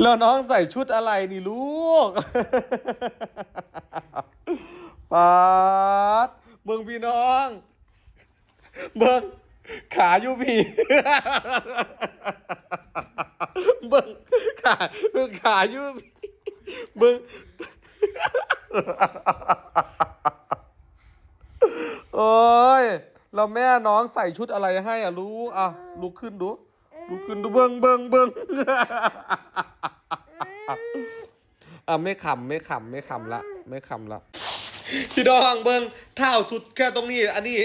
แล้วน้องใส่ชุดอะไรนี่ลูกปาดเบิ่งพี่น้อง เบิ่งขาอยู่พี่เบิ่งขาเบิ่งขาอยู่พี่เบิ่งโอ้ยเราแม่น้องใส่ชุดอะไรให้อะลูกอะลุกขึ้นดูลุกขึ้นดูเบิ่งเบิ่งเบิ่ง อะไม่ขำไม่ขำไม่ขำละ ไม่ขำละ พี่ดองเบิ้งเท้าสุดแค่ตรงนี้ อันนี้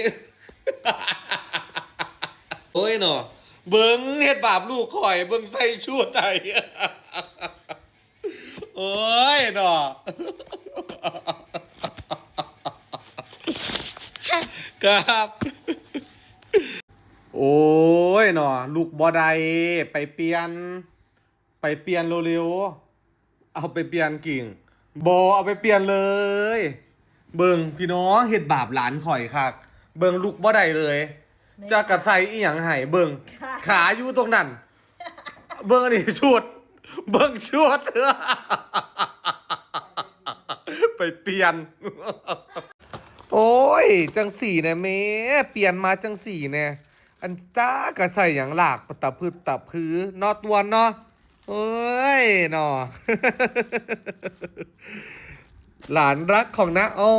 โอ้ยหนอเบิ้งเฮ็ดบาปลูกข่อย เบิ้งใส่ชุดไหนโอ้ยหนอครับ โอ้ยหนอลูกบอไดไปเปลี่ยน ไปเปลี่ยนเร็วๆ เอาไปเปลี่ยนกิ่งบอเอาไปเปลี่ยนเลย เบิงพี่น้องเห็ดบาปหลานข่อยคักเบิงลูกบ่ได้เลยจะกระใส่อีหยังไห้เบิงขาอยู่ตรงนั้น เบิงอันนี้ชุด เบิงชุดไปเปลี่ยน โอ้ย จังสี่เนี่ยแม่เปลี่ยนมาจังสี่เนี่ยอันจ้ากระใส่อย่างหลากตะพืดตะพือนอตัวเนาะ เอ้ยหนอ หลานรักของนะออ